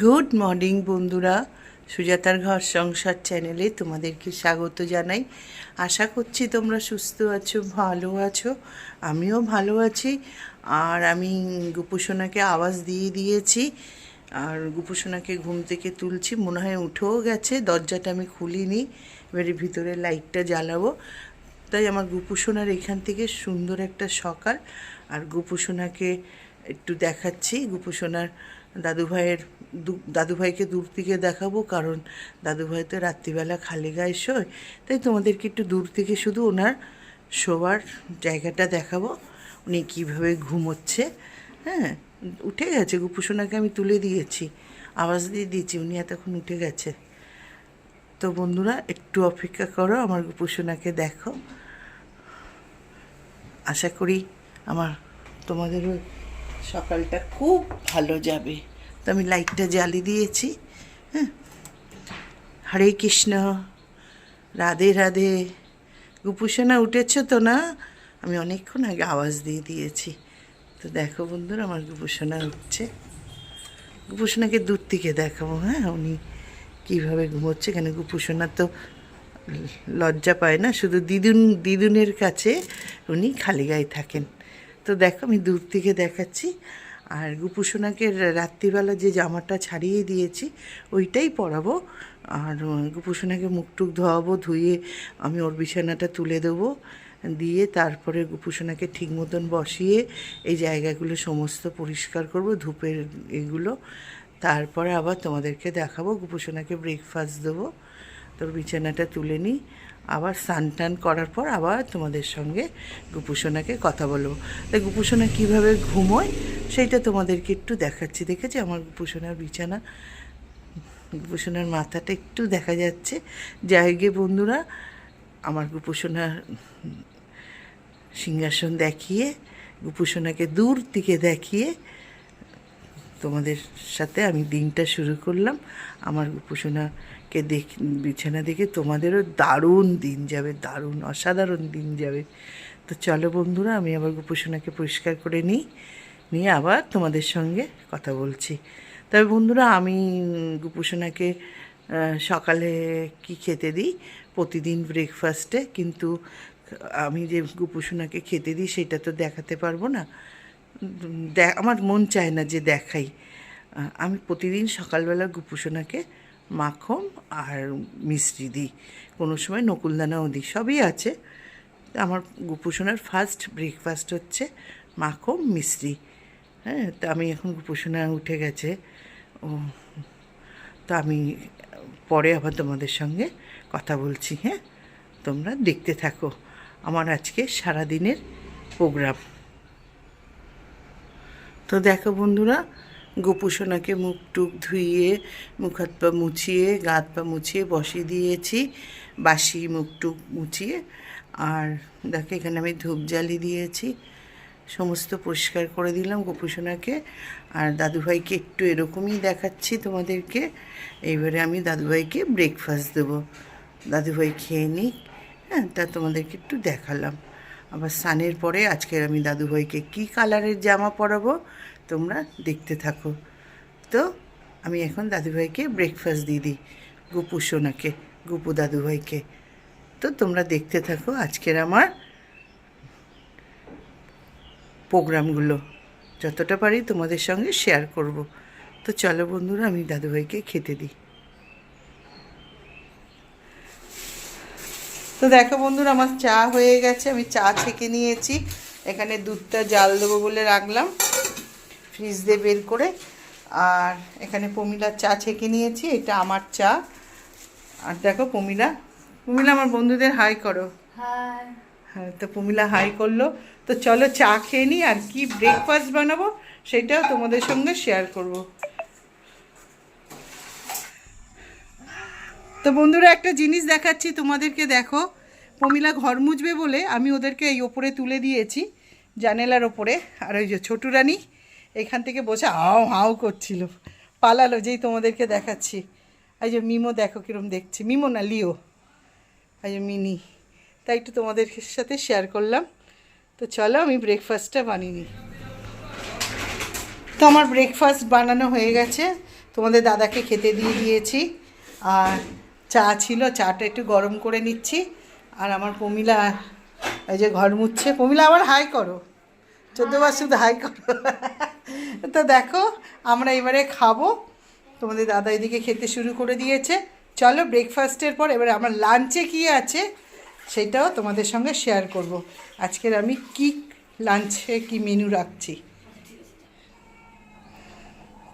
Good morning বন্ধুরা। সুজাতার ঘর সংসার চ্যানেলে তোমাদেরকে স্বাগত জানাই। আশা করছি তোমরা সুস্থ আছো, ভালো আছো, আমিও ভালো আছি। আর আমি গুপুসোনাকে আওয়াজ দিয়ে দিয়েছি। আর গুপুসোনাকে ঘুম থেকে তুলছি। মনে হয় উঠেও গেছে, দরজাটা আমি খুলিনি, এবারে ভিতরে লাইটটা জ্বালাবো। তাই আমার গুপুসোনার এখান থেকে সুন্দর একটা সকাল। আর গুপুসোনাকে একটু দেখাচ্ছি। গুপুসোনার দাদুভাইয়ের দাদুভাইকে দূর থেকে দেখাবো, কারণ দাদুভাই তো রাত্রিবেলা খালি গায়ে শোয়। তাই তোমাদেরকে একটু দূর থেকে শুধু ওনার শোবার জায়গাটা দেখাবো, উনি কীভাবে ঘুমোচ্ছে। হ্যাঁ উঠে গেছে, গুপুসোনাকে আমি তুলে দিয়েছি, আওয়াজ দিয়ে দিয়েছি, উনি এতক্ষণ উঠে গেছে। তো বন্ধুরা, একটু অপেক্ষা করো, আমার গুপুসোনাকে দেখো। আশা করি আমার তোমাদেরও সকালটা খুব ভালো যাবে। তো আমি লাইটটা জ্বালিয়ে দিয়েছি হ্যাঁ। হরে কৃষ্ণ, রাধে রাধে। গুপুসোনা, উঠেছ তো না? আমি অনেকক্ষণ আগে আওয়াজ দিয়ে দিয়েছি। তো দেখো বন্ধুরা, আমার গুপুসোনা উঠছে। গুপুসোনাকে দূর থেকে দেখাবো হ্যাঁ উনি কীভাবে ঘুমোচ্ছে। কেন গুপুসোনা তো লজ্জা পায় না, শুধু দিদুন, দিদুনের কাছে উনি খালি গায়ে থাকেন। তো দেখো, আমি দূর থেকে দেখাচ্ছি। আর গুপুসোনাকে রাত্রিবেলা যে জামাটা ছাড়িয়ে দিয়েছি, ওইটাই পরাবো। আর গুপুসোনাকে মুখ টুক ধোয়াবো, ধুয়ে আমি ওর বিছানাটা তুলে দেবো। দিয়ে তারপরে গুপুসোনাকে ঠিক মতন বসিয়ে এই জায়গাগুলো সমস্ত পরিষ্কার করব, ধূপের এগুলো। তারপরে আবার তোমাদেরকে দেখাবো, গুপুসোনাকে ব্রেকফাস্ট দেবো। তোর বিছানাটা তুলে নিই আবার স্নান টান করার পর আবার তোমাদের সঙ্গে গুপুসোনাকে কথা বলব। তাই গুপুসোনা কীভাবে ঘুমোয় সেইটা তোমাদেরকে একটু দেখাচ্ছি। দেখেছি আমার গুপুসোনার বিছানা? গুপুসোনার মাথাটা একটু দেখা যাচ্ছে। যাই গে বন্ধুরা, আমার গুপুসোনার সিংহাসন দেখিয়ে গুপুসোনাকে দূর থেকে দেখিয়ে তোমাদের সাথে আমি দিনটা শুরু করলাম। আমার উপাসনাকে দেখ, বিছানা দেখে তোমাদেরও দারুণ দিন যাবে, দারুণ, অসাধারণ দিন যাবে। তো চলো বন্ধুরা, আমি আবার উপাসনাকে পরিষ্কার করে নিই, নিয়ে আবার তোমাদের সঙ্গে কথা বলছি। তবে বন্ধুরা, আমি গুপুসোনাকে সকালে কি খেতে দিই? প্রতিদিন ব্রেকফাস্টে কিন্তু আমি যে গুপুসোনাকে খেতে দিই, সেটা তো দেখাতে পারব না। আমার মন চায় না যে দেখাই। আমি প্রতিদিন সকালবেলা গুপুসোনাকে মাখন আর মিষ্টি দিই। কোনো সময় নকুলদানাও দিই, সবই আছে। আমার গুপুসোনার ফার্স্ট ব্রেকফাস্ট হচ্ছে মাখন মিষ্টি। হ্যাঁ তা আমি এখন গুপুসোনা উঠে গেছে। ও, তো আমি পরে আবার তোমাদের সঙ্গে কথা বলছি হ্যাঁ? তোমরা দেখতে থাকো। আমার আজকে সারাদিনের প্রোগ্রাম তো দেখো বন্ধুরা গোপুসোনাকে মুখ টুক ধুইয়ে, মুখ হাত পা মুছিয়ে গা হাত পা মুছিয়ে বসিয়ে দিয়েছি, বাসি মুখ টুক মুছিয়ে। আর দেখো এখানে আমি ধূপ জ্বালিয়ে দিয়েছি, সমস্ত পরিষ্কার করে দিলাম গোপুসোনাকে আর দাদুভাইকে একটু এরকমই দেখাচ্ছি তোমাদেরকে। এইবারে আমি দাদুভাইকে ব্রেকফাস্ট দেবো। দাদুভাই খেয়ে নিই হ্যাঁ তা তোমাদেরকে একটু দেখালাম। আবার সানের পরে আজকের আমি দাদুভাইকে কী কালারের জামা পরাবো, তোমরা দেখতে থাকো। তো আমি এখন দাদুভাইকে ব্রেকফাস্ট দিয়ে দিই, গুপু সোনাকে, গুপু দাদুভাইকে তো তোমরা দেখতে থাকো আজকের আমার প্রোগ্রামগুলো, যতটা পারি তোমাদের সঙ্গে শেয়ার করব। তো চলো বন্ধুরা, আমি দাদুভাইকে খেতে দিই। তো দেখো বন্ধুরা আমার চা হয়ে গেছে আমি চা ছেঁকে নিয়েছি। এখানে দুধটা জাল দেবো বলে রাখলাম ফ্রিজ দিয়ে বের করে। আর এখানে পমিলার চা ছেঁকে নিয়েছি এটা আমার চা। আর দেখো পমিলা পমিলা আমার বন্ধুদের হাই করো। হ্যাঁ তো পমিলা হাই করল। তো চলো চা খেয়ে নিই আর কি ব্রেকফাস্ট বানাবো সেটাও তোমাদের সঙ্গে শেয়ার করব। তো বন্ধুরা একটা জিনিস দেখাচ্ছি তোমাদেরকে দেখো। পমিলা ঘর মুছবে বলে আমি ওদেরকে এই ওপরে তুলে দিয়েছি, জানেলার ওপরে। আর ওই যে ছোটু রানী এখান থেকে বসে হাও হাও করছিল। পালালো, যেই তোমাদেরকে দেখাচ্ছি। এই যে মিমো দেখো কিরম দেখছি। মিমো না লিও। এই যে মিনি। তাই একটু তোমাদের সাথে শেয়ার করলাম। তো চলো, আমি ব্রেকফাস্টটা বানিয়ে নিই। তো আমার ব্রেকফাস্ট বানানো হয়ে গেছে। তোমাদের দাদাকে খেতে দিয়ে দিয়েছি। আর চা ছিল, চাটা একটু গরম করে নিচ্ছি। আর আমার প্রমিলা, এই যে ঘর মুচ্ছে, প্রমিলা আবার হাই করো। চোদ্দবার শুধু হাই করো। তো দেখো, আমরা এবারে খাব। তোমাদের দাদা এদিকে খেতে শুরু করে দিয়েছে। চলো ব্রেকফাস্টের পর এবারে আমার লাঞ্চে কী আছে, সেটাও তোমাদের সঙ্গে শেয়ার করব। আজকের আমি কি লাঞ্চে কি মেনু রাখছি।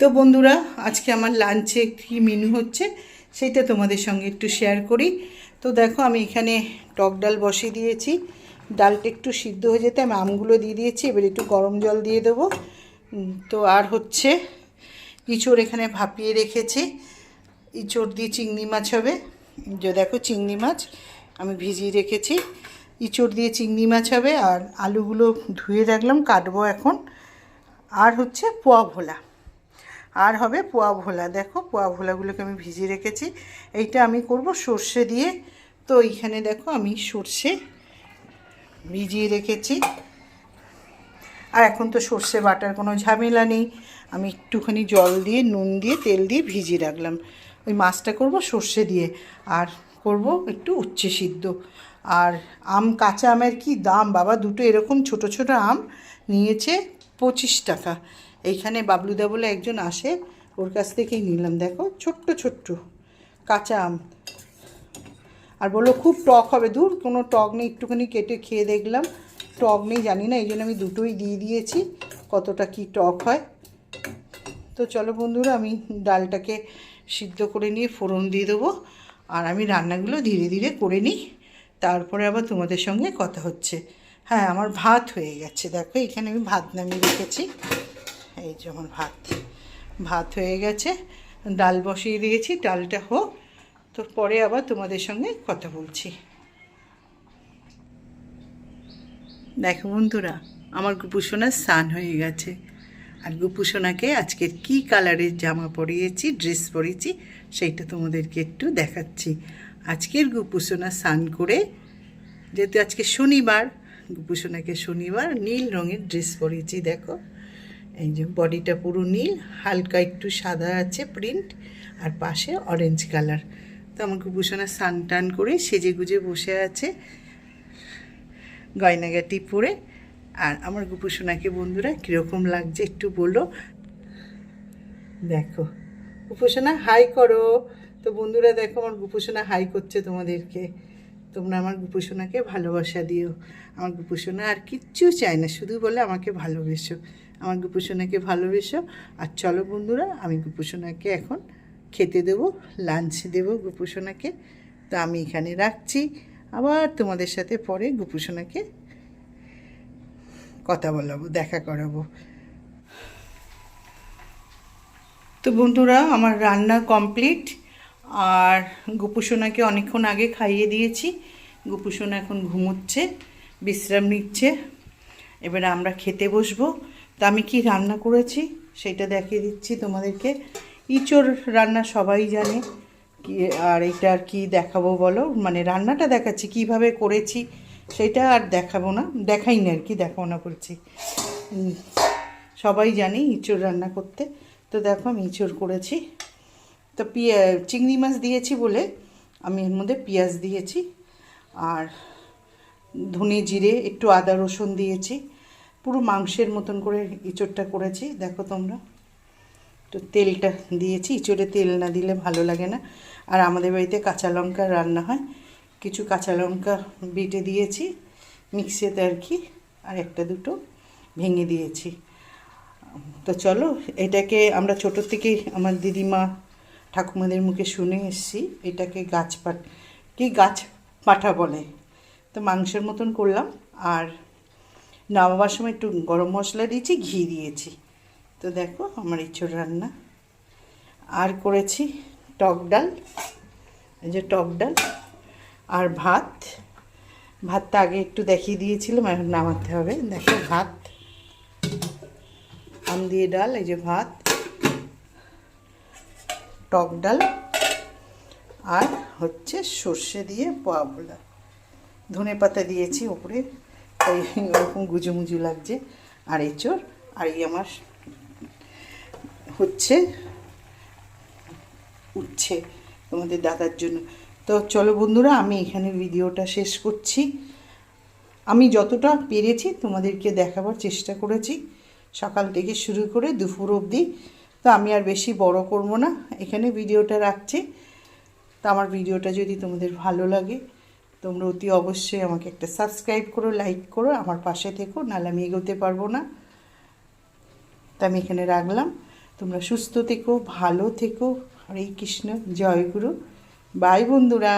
তো বন্ধুরা, আজকে আমার লাঞ্চে কী মেনু হচ্ছে, সেটা তোমাদের সঙ্গে একটু শেয়ার করি। তো দেখো, আমি এখানে টক ডাল বসিয়ে দিয়েছি। ডালটা একটু সিদ্ধ হয়ে যেতে আমি আমগুলো দিয়ে দিয়েছি, এবার একটু গরম জল দিয়ে দেবো। তো আর হচ্ছে ইঁচড় এখানে ভাপিয়ে রেখেছি। ইঁচড় দিয়ে চিংড়ি মাছ হবে। যে দেখো, চিংড়ি মাছ আমি ভিজিয়ে রেখেছি। ইঁচড় দিয়ে চিংড়ি মাছ হবে, আর আলুগুলো ধুয়ে রাখলাম, কাটবো এখন। আর হচ্ছে পোয়া ভোলা। আর হবে পোয়া ভোলা। দেখো, পোয়া ভোলাগুলোকে আমি ভিজিয়ে রেখেছি। এইটা আমি করব সর্ষে দিয়ে। তো এইখানে দেখো, আমি সর্ষে ভিজিয়ে রেখেছি। আর এখন তো সর্ষে বাটার কোনো ঝামেলা নেই। আমি একটুখানি জল দিয়ে, নুন দিয়ে, তেল দিয়ে ভিজিয়ে রাখলাম। ওই মাছটা করব সর্ষে দিয়ে। আর করব একটু উচ্ছে সিদ্ধ। আর আম, কাঁচা আমের কি দাম? বাবা, দুটো এরকম ছোট ছোট আম নিয়েছে পঁচিশ টাকা। এইখানে বাবলুদা বলে একজন আসে, ওর কাছ থেকেই নিলাম। দেখো, ছোট্ট ছোট্ট কাঁচা আম। আর বলল, খুব টক হবে দূর কোনো টক নেই, একটুখানি কেটে খেয়ে দেখলাম। টক নেই, জানি না, এই জন্য আমি দুটোই দিয়ে দিয়েছি, কতটা কি টক হয়। তো চলো বন্ধুরা, আমি ডালটাকে সিদ্ধ করে নিয়ে ফোড়ন দিয়ে দেবো, আর আমি রান্নাগুলো ধীরে ধীরে করে নিই। তারপরে আবার তোমাদের সঙ্গে কথা হচ্ছে। হ্যাঁ আমার ভাত হয়ে গেছে। দেখো, এখানে আমি ভাত নামিয়ে রেখেছি। এই আমার ভাত। ভাত হয়ে গেছে, ডাল বসিয়ে দিয়েছি, ডালটা হোক। তো পরে আবার তোমাদের সঙ্গে কথা বলছি। দেখো বন্ধুরা, আমার গুপুসোনা স্নান হয়ে গেছে। আর গুপুসোনাকে আজকের কি কালারের জামা পরিয়েছি, ড্রেস পরিয়েছি, সেইটা তোমাদেরকে একটু দেখাচ্ছি। আজকের গুপুসোনা স্নান করে, যেহেতু আজকে শনিবার, গুপুসোনাকে শনিবার নীল রঙের ড্রেস পরিয়েছি, দেখো। এই যে বডিটা পুরো নীল, হালকা একটু সাদা আছে প্রিন্ট, আর পাশে অরেঞ্জ কালার তো আমার গুপুসোনা স্নান টান করে সেজে গুজে বসে আছে গয়নাগাটি পরে। আর আমার গুপুসোনাকে বন্ধুরা, কীরকম লাগছে একটু বলো। দেখো, গুপুসোনা হাই করো। তো বন্ধুরা, দেখো আমার গুপুসোনা হাই করছে তোমাদেরকে। তোমরা আমার গুপুসোনাকে ভালোবাসা দিও। আমার গুপুসোনা আর কিচ্ছু চায় না, শুধু বলে আমাকে ভালোবেসো। আমার গুপুসোনাকে ভালোবেসো। আর চলো বন্ধুরা, আমি গুপুসোনাকে এখন খেতে দেবো লাঞ্চ দেবো গুপুসোনাকে। তো আমি এখানে রাখছি। আবার তোমাদের সাথে পরে গুপুসোনাকে কথা বলাবো, দেখা করাবো। তো বন্ধুরা, আমার রান্না কমপ্লিট আর গোপুসোনাকে অনেকক্ষণ আগে খাইয়ে দিয়েছি। গোপুসোনা এখন ঘুমোচ্ছে, বিশ্রাম নিচ্ছে। এবারে আমরা খেতে বসবো। তা আমি কি রান্না করেছি? সেটা দেখিয়ে দিচ্ছি তোমাদেরকে। ইঁচড় রান্না সবাই জানে। কি, আর এটা আর কি দেখাবো বলো? মানে রান্নাটা দেখাচ্ছি, কীভাবে করেছি সেটা আর দেখাবো না। দেখাই না আর কি দেখাবো না বলছি সবাই জানি ইঁচড় রান্না করতে। তো দেখো আমি ইঁচড় করেছি। তো পিয়া, চিংড়ি মাছ দিয়েছি বলে আমি এর মধ্যে পেঁয়াজ দিয়েছি। আর ধনে জিরে, একটু আদা রসুন দিয়েছি। পুরো মাংসের মতন করে ইঁচড়টা করেছি। দেখো তোমরা। তো তেলটা দিয়েছি। ইঁচড়ে তেল না দিলে ভালো লাগে না। আর আমাদের বাড়িতে কাঁচা লঙ্কা রান্না হয়। কিছু কাঁচা লঙ্কা বেটে দিয়েছি মিক্সিতে আর কি। আর একটা দুটো ভেঙে দিয়েছি। তো চলো, এটাকে আমরা ছোটো থেকে আমার দিদিমা ঠাকুমাদের মুখে শুনে এসেছি। এটাকে গাছ পাট কি গাছ পাঠা বলে। তো মাংসের মতন করলাম। আর নামাবার সময় একটু গরম মশলা দিয়েছি, ঘি দিয়েছি। তো দেখো আমার ইঁচড় রান্না। আর করেছি টক ডাল, এই যে টক ডাল আর ভাত। ভাতটা আগে একটু দেখিয়ে দিয়েছিলাম, এখন নামাতে হবে। দেখো ভাত, আম দিয়ে ডাল, এই যে ভাত, টক ডাল আর হচ্ছে সর্ষে দিয়ে পোয়া ভোলা। ধনে পাতা দিয়েছি ওপরে। তাই ওরকম গুজু মুজু লাগছে। আর এঁচড় আর এই আমার হচ্ছে, উঠছে তোমাদের দাদার জন্য। তো চলো বন্ধুরা, আমি এখানে ভিডিওটা শেষ করছি। আমি যতটা পেরেছি তোমাদেরকে দেখাবার চেষ্টা করেছি। সকাল থেকে শুরু করে দুপুর অবধি। তো আমি আর বেশি বড় করব না। এখানে ভিডিওটা রাখছি। তো আমার ভিডিওটা যদি তোমাদের ভালো লাগে তোমরা অতি অবশ্যই আমাকে একটা সাবস্ক্রাইব করো লাইক করো, আমার পাশে থেকো, নাহলে আমি এগোতে পারব না। তা আমি এখানে রাখলাম। তোমরা সুস্থ থেকো, ভালো থেকো। হরে কৃষ্ণ, জয় গুরু। বাই বন্ধুরা।